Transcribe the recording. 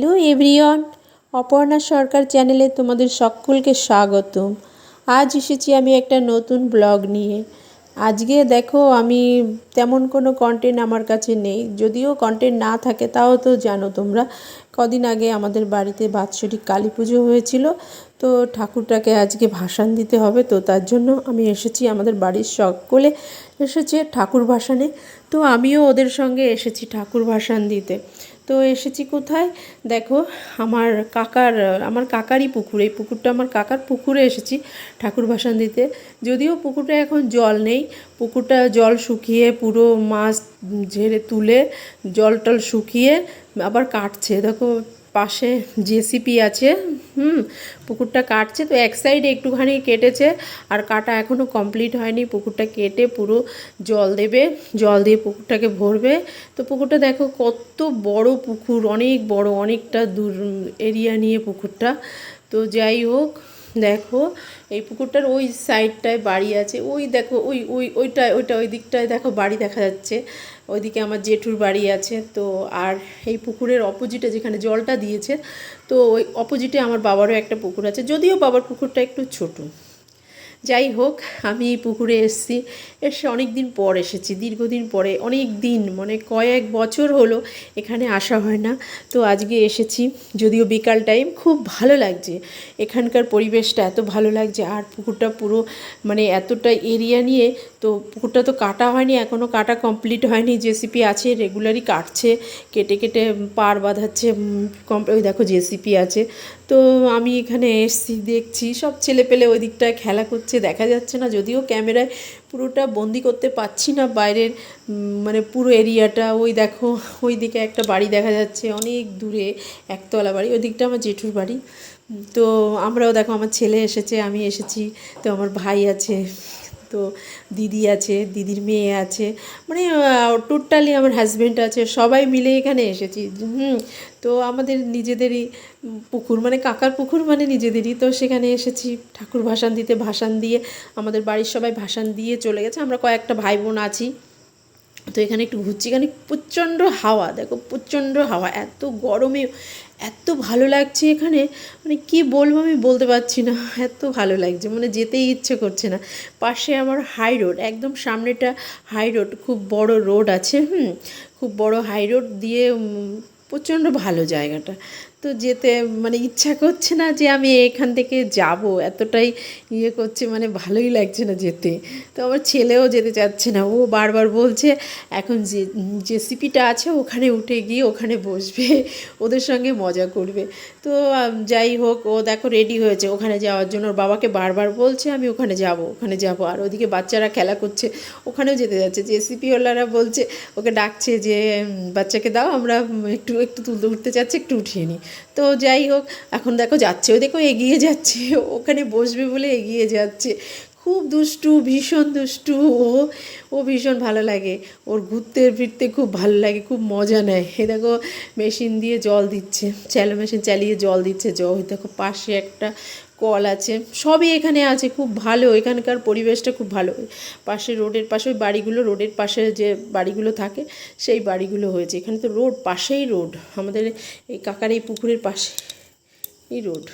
Hello everyone, Aparna সরকার চ্যানেলে তোমাদের সকলকে স্বাগতম। আজ এসেছি আমি একটা নতুন ব্লগ নিয়ে। আজকে দেখো আমি তেমন কোনো কন্টেন্ট আমার কাছে নেই। যদিও কন্টেন্ট না থাকে, তাও তো জানো তোমরা, কদিন আগে আমাদের বাড়িতে বাৎসরিক কালী পুজো হয়েছিল, তো ঠাকুরটাকে আজকে ভাসান দিতে হবে, তো তার জন্য আমি এসেছি আমাদের বাড়ির সকলে এসেছে ঠাকুর ভাসানে। তো আমিও ওদের সঙ্গে এসেছি ঠাকুর ভাসান দিতে। তো এসেছি কোথায়? দেখো, আমার কাকার, আমার কাকারই পুকুর। এই পুকুরটা আমার কাকার পুকুরে এসেছি ঠাকুর ভাসান দিতে। যদিও পুকুরটা এখন জল নেই, পুকুরটা জল শুকিয়ে পুরো মাছ ঝেড়ে তুলে জল টল শুকিয়ে আবার কাটছে। দেখো পাশে জেসিপি আছে, হুম, পুকুরটা কাটছে, তো এক সাইডে একটুখানি কেটেছে, আর কাটা এখনও কমপ্লিট হয়নি, পুকুরটা কেটে পুরো জল দেবে, জল দিয়ে পুকুরটাকে ভরবে, তো পুকুরটা দেখো কত বড় পুকুর, অনেক বড়, অনেকটা দূর এরিয়া নিয়ে পুকুরটা, তো যাই হোক দেখো, এই পুকুরটার ওই সাইডটায় বাড়ি আছে। ওই দেখো, ওই ওই ওইটায় ওইটা ওই দিকটায় দেখো বাড়ি দেখা যাচ্ছে। ওইদিকে আমার জেঠুর বাড়ি আছে, তো আর এই পুকুরের অপোজিটে যেখানে জলটা দিয়েছে, তো ওই অপোজিটে আমার বাবারও একটা পুকুর আছে। যদিও বাবার পুকুরটা একটু ছোটো। যাই হোক, আমি পুকুরে এসেছি। এসে অনেক দিন পর এসেছি, দীর্ঘদিন পরে অনেক দিন মানে কয়েক বছর হলো এখানে আসা হয় না। তো আজকে এসেছি, যদিও বিকাল টাইম খুব ভালো লাগছে। এখানকার পরিবেশটা এত ভালো লাগছে, আর পুকুরটা পুরো মানে এতটা এরিয়া নিয়ে, তো পুকুরটা তো কাটা হয়নি এখনও কাটা কমপ্লিট হয়নি। জেসিপি আছে রেগুলারই কাটছে, কেটে কেটে পার বাঁধাচ্ছে কম ওই দেখো জেসিপি আছে। তো আমি এখানে এসছি, দেখছি। সব ছেলে পেলে ওই দিকটায় খেলা করছে, দেখা যাচ্ছে না। যদিও ক্যামেরায় পুরোটা বন্দি করতে পারছি না বাইরের মানে পুরো এরিয়াটা। ওই দেখো, ওই দিকে একটা বাড়ি দেখা যাচ্ছে, অনেক দূরে একতলা বাড়ি। ওই দিকটা আমার জেঠুর বাড়ি। তো আমরাও দেখো, আমার ছেলে এসেছে, আমি এসেছি। তো আমার ভাই আছে। তো দিদি আছে, দিদির মেয়ে আছে মানে টোটালি আমার হাজব্যান্ড আছে, সবাই মিলে এখানে এসেছি। হুম, তো আমাদের নিজেদেরই পুকুর মানে কাকার পুকুর মানে নিজেদেরই। তো সেখানে এসেছি, ঠাকুর ভাসান দিতে ভাসান দিয়ে, আমাদের বাড়ির সবাই ভাসান দিয়ে চলে গেছে। আমরা কয়েকটা ভাই বোন আছি। তো এখানে একটু ঘুরছি। এখানে প্রচণ্ড হাওয়া, দেখো প্রচণ্ড হাওয়া, এত গরমে, এত ভালো লাগছে এখানে। মানে কি বলব আমি বলতে পারছি না, এত ভালো লাগছে মানে যেতেই ইচ্ছে করছে না। পাশে আমার হাই রোড একদম সামনেটা হাই রোড খুব বড় রোড আছে, হুম? খুব বড় হাই রোড দিয়ে প্রচণ্ড ভালো জায়গাটা। তো যেতে মানে ইচ্ছা করছে না যে আমি এখান থেকে যাব, এতটাই ইয়ে করছে মানে ভালোই লাগছে না যেতে। তো আমার ছেলেও যেতে চাচ্ছে না, ও বারবার বলছে, এখন যে জেসিপিটা আছে ওখানে উঠে গিয়ে ওখানে বসবে, ওদের সঙ্গে মজা করবে। তো যাই হোক, ও দেখো রেডি হয়েছে ওখানে যাওয়ার জন্য। ওর বাবাকে বারবার বলছে, আমি ওখানে যাব ওখানে যাব। আর ওদিকে বাচ্চারা খেলা করছে, ওখানেও যেতে যাচ্ছে। জেসিপিওয়ালারা বলছে, ওকে ডাকছে যে বাচ্চাকে দাও, আমরা একটু একটু তুলতে উঠতে চাচ্ছে, একটু উঠিয়ে নিই তো যাই হোক, এখন দেখো যাচ্ছে ও দেখো এগিয়ে যাচ্ছে, ওখানে বসবে বলে এগিয়ে যাচ্ছে। খুব দুষ্টু, ভীষণ দুষ্টু, ও ও ভীষণ ভালো লাগে। ওর ঘুরতে ফিরতে খুব ভালো লাগে, খুব মজা নেয়। এ দেখো, মেশিন দিয়ে জল দিচ্ছে চ্যালো মেশিন চালিয়ে জল দিচ্ছে। জল দেখো পাশে একটা কল আছে, সবই এখানে আছে, খুব ভালো, এখানকার পরিবেশটা খুব ভালো। পাশে রোডের পাশে, ওই বাড়িগুলো, রোডের পাশে যে বাড়িগুলো থাকে, সেই বাড়িগুলো হয়েছে। এখানে তো রোড, পাশেই রোড। আমাদের এই কাকার এই পুকুরের পাশে এই রোড।